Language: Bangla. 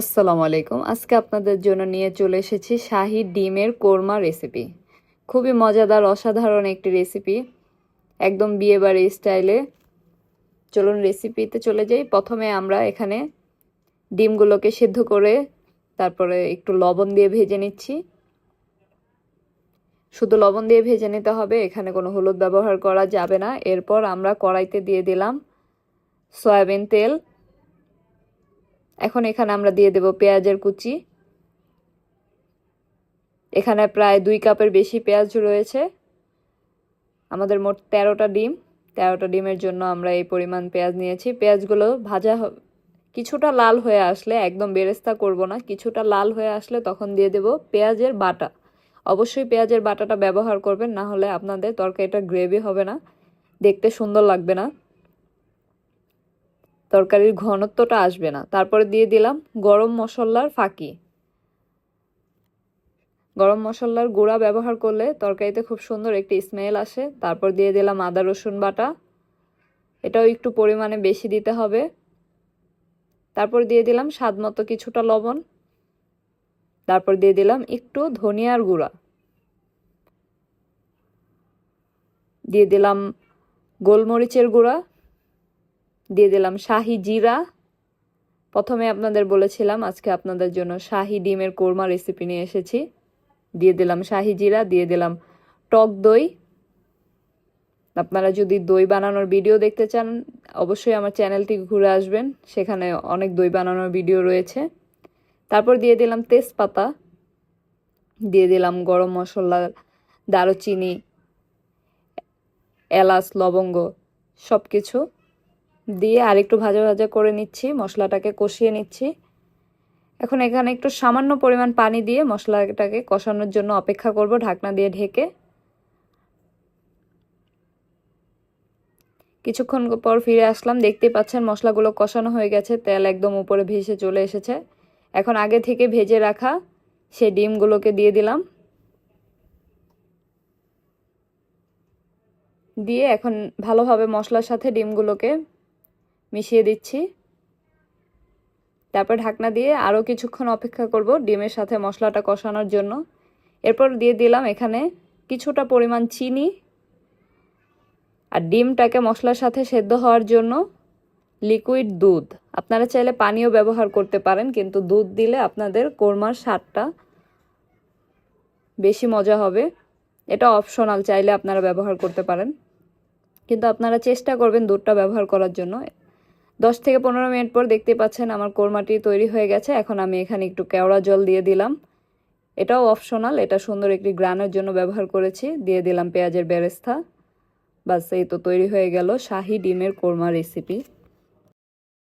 আসসালামু আলাইকুম। আজকে আপনাদের জন্য নিয়ে চলে এসেছি শাহি ডিমের কোরমা রেসিপি খুবই মজাদার, অসাধারণ একটি রেসিপি একদম বিয়েবাড়ি স্টাইলে চলুন রেসিপিতে চলে যাই। প্রথমে আমরা এখানে ডিমগুলোকে সিদ্ধ করে তারপরে একটু লবণ দিয়ে ভেজে নিচ্ছি। শুধু লবণ দিয়ে ভেজে নিতে হবে, এখানে কোনো হলুদ ব্যবহার করা যাবে না। এরপর আমরা কড়াইতে দিয়ে দিলাম সয়াবিন তেল। এখন এখানে আমরা দিয়ে দেব পেঁয়াজের কুচি। এখানে প্রায় দুই কাপের বেশি পেঁয়াজ রয়েছে। আমাদের মোট তেরোটা ডিম। তেরোটা ডিমের জন্য আমরা এই পরিমাণ পেঁয়াজ নিয়েছি। পেঁয়াজগুলো ভাজা কিছুটা লাল হয়ে আসলে, একদম বেরেস্তা করব না, কিছুটা লাল হয়ে আসলে তখন দিয়ে দেব পেঁয়াজের বাটা। অবশ্যই পেঁয়াজের বাটাটা ব্যবহার করবেন, না হলে আপনাদের তরকারিটা গ্রেভি হবে না, দেখতে সুন্দর লাগবে না। তরকারির ঘনত্বটা আসবে না। তারপরে দিয়ে দিলাম গরম মশলার ফাঁকি। গরম মশলার গুঁড়া ব্যবহার করলে তরকারিতে খুব সুন্দর একটি স্মেল আসে। তারপর দিয়ে দিলাম আদা, রসুন বাটা। এটাও একটু পরিমাণে বেশি দিতে হবে। তারপর দিয়ে দিলাম স্বাদ মতো কিছুটা লবণ। তারপর দিয়ে দিলাম একটু ধনিয়ার গুঁড়া। দিয়ে দিলাম গোলমরিচের গুঁড়া। দিয়ে দিলাম শাহি জিরা। প্রথমে আপনাদের বলেছিলাম, আজকে আপনাদের জন্য শাহি ডিমের কোরমা রেসিপি নিয়ে এসেছি। দিয়ে দিলাম শাহি জিরা, দিয়ে দিলাম টক দই। আপনারা যদি দই বানানোর ভিডিও দেখতে চান, অবশ্যই আমার চ্যানেলটি ঘুরে আসবেন। সেখানে অনেক দই বানানোর ভিডিও রয়েছে। তারপর দিয়ে দিলাম তেজপাতা। দিয়ে দিলাম গরম মশলা, দারুচিনি, এলাচ, লবঙ্গ সব কিছু দিয়ে আরেকটু ভাজা ভাজা করে নিচ্ছি, মশলাটাকে কষিয়ে নিচ্ছি। এখন এখানে একটু সামান্য পরিমাণ পানি দিয়ে মশলাটাকে কষানোর জন্য অপেক্ষা করব ঢাকনা দিয়ে ঢেকে। কিছুক্ষণ পর ফিরে আসলাম দেখতে পাচ্ছেন মশলাগুলো কষানো হয়ে গেছে, তেল একদম উপরে ভেসে চলে এসেছে। এখন আগে থেকে ভেজে রাখা সে ডিমগুলোকে দিয়ে দিলাম। দিয়ে এখন ভালোভাবে মশলার সাথে ডিমগুলোকে মিশিয়ে দিচ্ছি। তারপর ঢাকনা দিয়ে আরও কিছুক্ষণ অপেক্ষা করব ডিমের সাথে মশলাটা কষানোর জন্য। এরপর দিয়ে দিলাম এখানে কিছুটা পরিমাণ চিনি আর ডিমটাকে মশলার সাথে সেদ্ধ হওয়ার জন্য লিকুইড দুধ। আপনারা চাইলে পানিও ব্যবহার করতে পারেন, কিন্তু দুধ দিলে আপনাদের কোরমার স্বাদটা বেশি মজা হবে। এটা অপশনাল, চাইলে আপনারা ব্যবহার করতে পারেন। কিন্তু আপনারা চেষ্টা করবেন দুধটা ব্যবহার করার জন্য। দশ থেকে পনেরো মিনিট পর দেখতে পাচ্ছেন আমার কোরমাটি তৈরি হয়ে গেছে। এখন আমি এখানে একটু কেওড়া জল দিয়ে দিলাম। এটাও অপশনাল, এটা সুন্দর একটি গ্রানের জন্য ব্যবহার করেছি। দিয়ে দিলাম পেঁয়াজের বেরেস্তা। বাস, এই তো তৈরি হয়ে গেল শাহি ডিমের কোরমা রেসিপি